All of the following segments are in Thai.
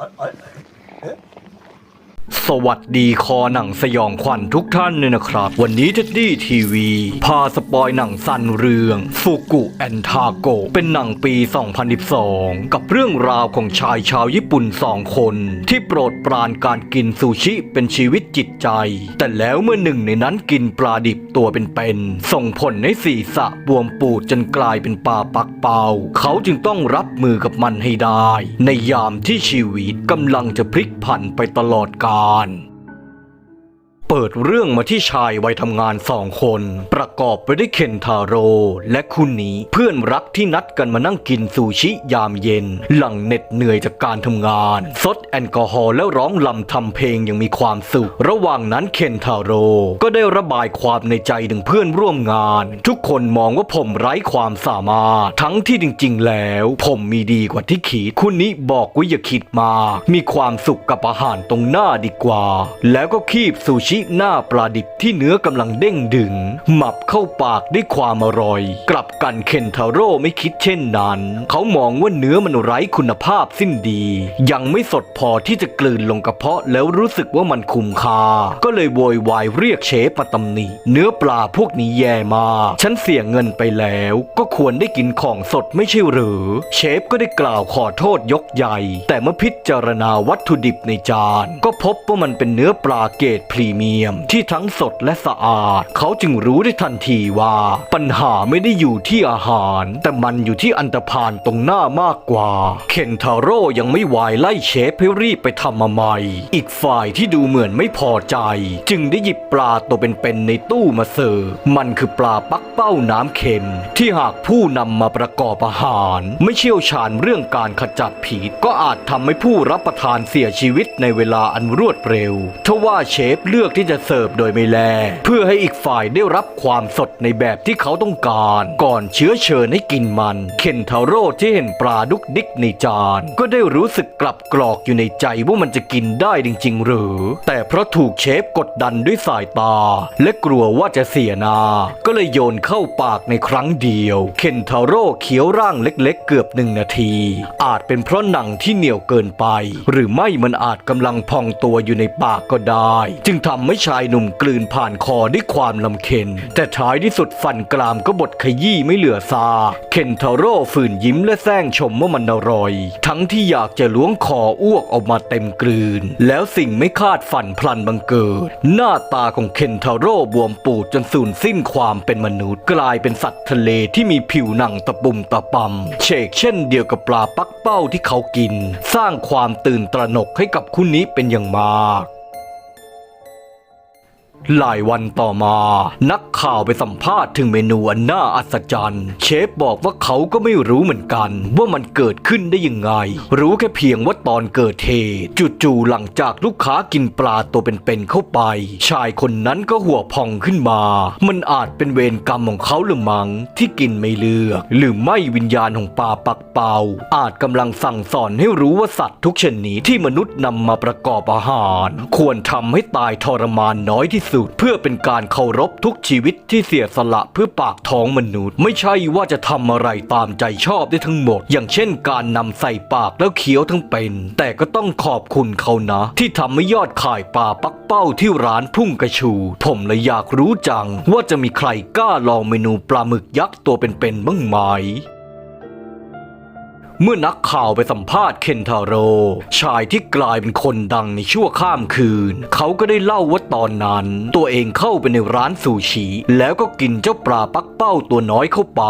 I, สวัสดีคอหนังสยองขวัญทุกท่านเลยนะครับ วันนี้เท็ดดี้ทีวี พาสปอยหนังสั้นเรื่องฟูกุแอนทาโกเป็นหนังปี 2012 กับเรื่องราวของชายชาวญี่ปุ่นสองคน ที่โปรดปรานการกินซูชิเป็นชีวิตจิตใจ แต่แล้วเมื่อหนึ่งในนั้นกินปลาดิบตัวเป็นๆส่งผลให้ศีรษะบวมปูดจนกลายเป็นปลาปักเปาเขาจึงต้องรับมือกับมันให้ได้ ในยามที่ชีวิตกำลังจะพลิกผันไปตลอดกาล còn. เปิดเรื่องมาที่ชายวัยทำงานสองคน ประกอบไปด้วยเคนทาโร่และคุณนี้เพื่อนรักที่นัดกันมานั่งกินซูชิยามเย็น หลังเหน็ดเหนื่อยจากการทำงานซดแอลกอฮอล์แล้วร้องลำทำเพลงอย่างมีความสุข ระหว่างนั้นเคนทาโร่ก็ได้ระบายความในใจถึงเพื่อนร่วมงาน ทุกคนมองว่าผมไร้ความสามารถ ทั้งที่จริง ๆ แล้ว ผมมีดีกว่าที่คิดคุณนี้บอกว่าอย่าคิดมากมีความสุขกับอาหารตรงหน้าดีกว่า แล้วก็คีบซูชิหน้าปลาดิบที่เนื้อกำลังเด้งดึง หมับเข้าปากด้วยความอร่อย กลับกันเคนทาโร่ไม่คิดเช่นนั้น เขามองว่าเนื้อมันไร้คุณภาพสิ้นดี ยังไม่สดพอที่จะกลืนลงกระเพาะแล้วรู้สึกว่ามันคุ้มค่า ก็เลยโวยวายเรียกเชฟมาตำหนิเนื้อปลาพวกนี้แย่มาก ฉันเสียเงินไปแล้ว ก็ควรได้กินของสดไม่ใช่หรือ เชฟก็ได้กล่าวขอโทษยกใหญ่ แต่เมื่อพิจารณาวัตถุดิบในจาน ก็พบว่ามันเป็นเนื้อปลาเกรดพรีเมียม ที่ทั้งสดและสะอาด เขาจึงรู้ได้ทันทีว่า ปัญหาไม่ได้อยู่ที่อาหาร แต่มันอยู่ที่อันตรพานตรงหน้ามากกว่า เคนทาโร่ยังไม่วายไล่เชฟให้รีบไปทำมาใหม่ อีกฝ่ายที่ดูเหมือนไม่พอใจ จึงได้หยิบปลาตัวเป็นๆในตู้มาเสิร์ฟมันคือปลาปักเป้าน้ำเค็ม ที่หากผู้นำมาประกอบอาหาร ไม่เชี่ยวชาญเรื่องการขจัดผีก็อาจทำให้ผู้รับประทานเสียชีวิตในเวลาอันรวดเร็วทว่าเชฟเลือกที่ที่จะเสิร์ฟโดยไม่แล เพื่อให้อีกฝ่ายได้รับความสดในแบบที่เขาต้องการ ก่อนเชื้อเชิญให้กินมัน เคนทาโร่ที่เห็นปลาดุกดิกในจาน ก็ได้รู้สึกกลับกรอกอยู่ในใจว่ามันจะกินได้จริง ๆ หรือ แต่เพราะถูกเชฟกดดันด้วยสายตา และกลัวว่าจะเสียหนา ก็เลยโยนเข้าปากในครั้งเดียว เคนทาโร่เคี้ยวร่างเล็กๆ เกือบหนึ่งนาที อาจเป็นเพราะหนังที่เหนียวเกินไป หรือไม่มันอาจกำลังพองตัวอยู่ในปากก็ได้ จึงทำให้ชายหนุ่มกลืนผ่านคอด้วยความลำเค็น แต่ท้ายที่สุดฟันกรามก็บดขยี้ไม่เหลือซากเคนทาโร่ฝืนยิ้มและแซงชมว่ามันอร่อย ทั้งที่อยากจะล้วงคออ้วกออกมาเต็มกลืน แล้วสิ่งไม่คาดฝันพลันบังเกิด หน้าตาของเคนทาโร่บวมปูดจนสูญสิ้นความเป็นมนุษย์กลายเป็นสัตว์ทะเลที่มีผิวหนังตะปุ่มตะปำเชกเช่นเดียวกับปลาปักเป้าที่เขากิน สร้างความตื่นตระหนกให้กับคู่นี้เป็นอย่างมาก หลายวันต่อมา นัก ข่าวไปสัมภาษณ์ถึงเมนูอันน่าอัศจรรย์ เชฟบอกว่าเขาก็ไม่รู้เหมือนกัน ว่ามันเกิดขึ้นได้ยังไง รู้แค่เพียงว่าตอนเกิดเหตุจู่ๆหลังจากลูกค้ากินปลาตัวเป็นๆเข้าไป ชายคนนั้นก็หัวพองขึ้นมา มันอาจเป็นเวรกรรมของเขาหรือมังที่กินไม่เลือก หรือไม่วิญญาณของปลาปักเปาอาจกำลังสั่งสอนให้รู้ว่าสัตว์ทุกชนิดที่มนุษย์นำมาประกอบอาหาร ควรทำให้ตายทรมานน้อยที่สุด เพื่อเป็นการเคารพทุกชีวิตวิตที่เสียสละเพื่อปากท้องมนุษย์ ไม่ใช่ว่าจะทำอะไรตามใจชอบได้ทั้งหมด อย่างเช่นการนำใส่ปากแล้วเคี้ยวทั้งเป็น แต่ก็ต้องขอบคุณเขานะ ที่ทำให้ยอดขายปลาปักเป้าที่ร้านพุ่งกระชู ผมเลยอยากรู้จัง ว่าจะมีใครกล้าลองเมนูปลาหมึกยักษ์ตัวเป็นๆบ้างไหม เมื่อนักข่าวไปสัมภาษณ์เคนทาโร่ชายที่กลายเป็นคนดังในชั่วข้ามคืน เขาก็ได้เล่าว่าตอนนั้น ตัวเองเข้าไปในร้านซูชิ แล้วก็กินเจ้าปลาปักเป้าตัวน้อยเข้าไป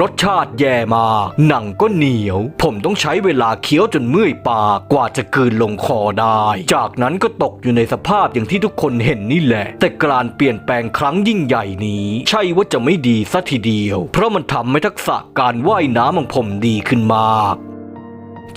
รสชาติแย่มาก หนังก็เหนียว ผมต้องใช้เวลาเคี้ยวจนเมื่อยปากกว่าจะกลืนลงคอได้ จากนั้นก็ตกอยู่ในสภาพอย่างที่ทุกคนเห็นนี่แหละ แต่การเปลี่ยนแปลงครั้งยิ่งใหญ่นี้ ใช่ว่าจะไม่ดีซะทีเดียว เพราะมันทำให้ทักษะการว่ายน้ำของผมดีขึ้นมาก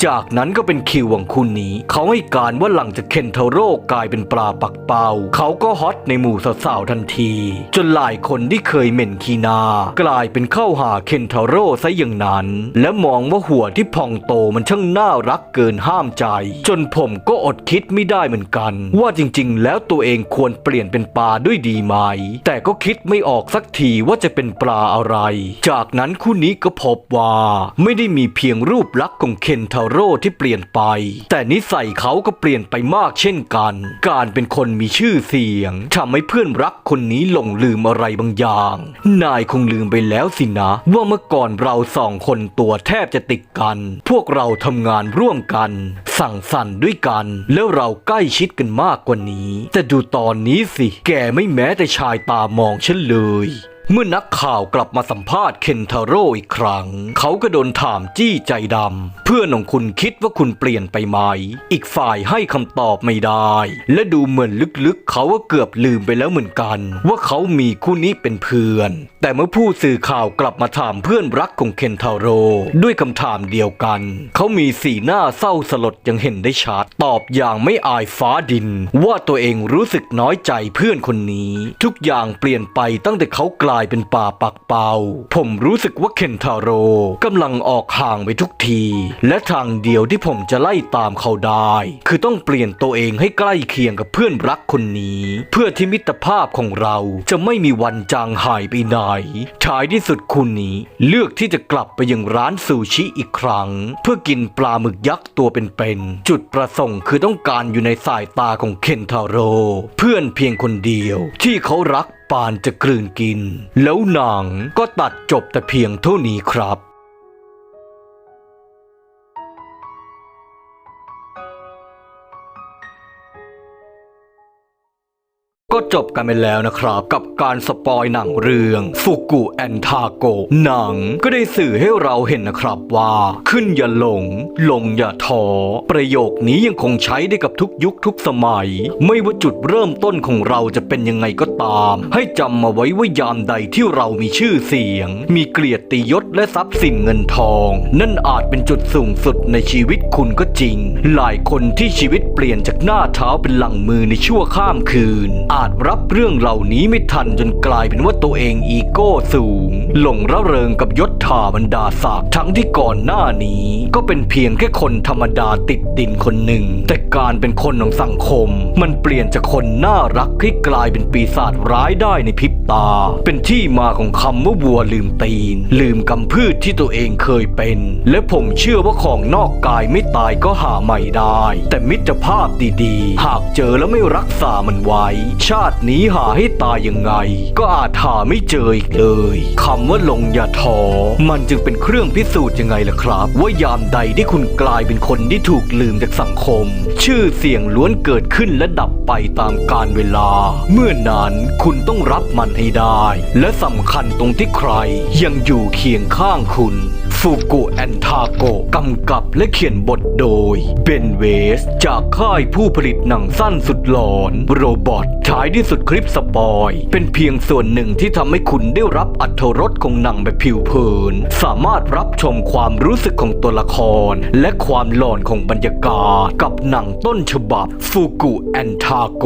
จากนั้นก็เป็นคิวของคุณนี้ เขาให้การว่าหลังจากเคนเทโร่กลายเป็นปลาปักเป้า เขาก็ฮอตในหมู่สาวๆทันที จนหลายคนที่เคยเหม็นคีนา กลายเป็นเข้าหาเคนเทโร่ซะอย่างนั้น และมองว่าหัวที่พองโตมันช่างน่ารักเกินห้ามใจ จนผมก็อดคิดไม่ได้เหมือนกัน ว่าจริงๆ แล้วตัวเองควรเปลี่ยนเป็นปลาด้วยดีไหม แต่ก็คิดไม่ออกสักทีว่าจะเป็นปลาอะไร จากนั้นคู่นี้ก็พบว่า ไม่ได้มีเพียงรูปลักษณ์ของเคนทาโร่ที่เปลี่ยนไป แต่นิสัยเขาก็เปลี่ยนไปมากเช่นกัน การเป็นคนมีชื่อเสียงทำให้เพื่อนรักคนนี้หลงลืมอะไรบางอย่าง นายคงลืมไปแล้วสินะ ว่าเมื่อก่อนเราสองคนตัวแทบจะติดกัน พวกเราทำงานร่วมกัน สั่งสรรค์ด้วยกัน แล้วเราใกล้ชิดกันมากกว่านี้ แต่ดูตอนนี้สิ แกไม่แม้แต่ชายตามองฉันเลย เมื่อนักข่าวกลับมาสัมภาษณ์เคนทาโร่อีกครั้ง เขาก็โดนถามจี้ใจดำ เพื่อนของคุณคิดว่าคุณเปลี่ยนไปไหม อีกฝ่ายให้คำตอบไม่ได้ และดูเหมือนลึกๆ เขาก็เกือบลืมไปแล้วเหมือนกัน ว่าเขามีคู่นี้เป็นเพื่อน แต่เมื่อผู้สื่อข่าวกลับมาถามเพื่อนรักของเคนทาโร่ด้วยคำถามเดียวกัน เขามีสีหน้าเศร้าสลดยังเห็นได้ชัดตอบอย่างไม่อายฟ้าดิน ว่าตัวเองรู้สึกน้อยใจเพื่อนคนนี้ ทุกอย่างเปลี่ยนไปตั้งแต่เขากลายายเป็นป่าปักเปาผมรู้สึกว่าเคนทาโร่กำลังออกห่างไปทุกที และทางเดียวที่ผมจะไล่ตามเขาได้ คือต้องเปลี่ยนตัวเองให้ใกล้เคียงกับเพื่อนรักคนนี้ เพื่อที่มิตรภาพของเราจะไม่มีวันจางหายไปไหนท้ายที่สุดคุณนี้ เลือกที่จะกลับไปยังร้านซูชิอีกครั้ง เพื่อกินปลาหมึกยักษ์ตัวเป็นๆจุดประสงค์คือต้องการอยู่ในสายตาของเคนทาโร่เพื่อนเพียงคนเดียวที่เขารัก ปานจะกลืนกิน แล้วหนังก็ตัดจบแต่เพียงเท่านี้ครับ ก็จบกันไปแล้วนะครับ กับการสปอยหนังเรื่องฟุกุแอนทาโกหนังก็ได้สื่อให้เราเห็นนะครับว่า ขึ้นอย่าหลง ลงอย่าท้อประโยคนี้ยังคงใช้ได้กับทุกยุคทุกสมัย ไม่ว่าจุดเริ่มต้นของเราจะเป็นยังไงก็ตาม ให้จำมาไว้ว่ายามใดที่เรามีชื่อเสียง มีเกียรติยศและทรัพย์สินเงินทอง นั่นอาจเป็นจุดสูงสุดในชีวิตคุณก็จริง หลายคนที่ชีวิตเปลี่ยนจากหน้าเท้าเป็นหลังมือในชั่วข้ามคืน อาจรับเรื่องเหล่านี้ไม่ทันจนกลายเป็นว่าตัวเองอีโก้สูง หลงระเริงกับยศถาบรรดาศักดิ์ทั้งที่ก่อนหน้านี้ ก็เป็นเพียงแค่คนธรรมดาติดดินคนหนึ่ง แต่การเป็นคนของสังคม มันเปลี่ยนจากคนน่ารักให้กลายเป็นปีศาจร้ายได้ในพริบตา เป็นที่มาของคำว่าวัวลืมตีน ลืมกำพืชที่ตัวเองเคยเป็น และผมเชื่อว่าของนอกกายไม่ตายก็หาใหม่ได้ แต่มิตรภาพดีๆ หากเจอแล้วไม่รักษามันไว้ชาตินี้หาให้ตายยังไง ก็อาจหาไม่เจออีกเลยคำว่าลงอย่าท้อมันจึงเป็นเครื่องพิสูจน์ยังไงล่ะครับ ว่ายามใดที่คุณกลายเป็นคนที่ถูกลืมจากสังคม ชื่อเสียงล้วนเกิดขึ้นและดับไปตามกาลเวลา เมื่อนั้นคุณต้องรับมันให้ได้ และสำคัญตรงที่ใครยังอยู่เคียงข้างคุณ ฟูกุแอนทาโกกำกับและเขียนบทโดย เบนเวส จากค่ายผู้ผลิตหนังสั้นสุดหลอน โรบอทท้ายที่สุดคลิปสปอย เป็นเพียงส่วนหนึ่งที่ทำให้คุณได้รับอัธรสของหนังแบบผิวเผิน สามารถรับชมความรู้สึกของตัวละคร และความหลอนของบรรยากาศ กับหนังต้นฉบับฟูกุแอนทาโก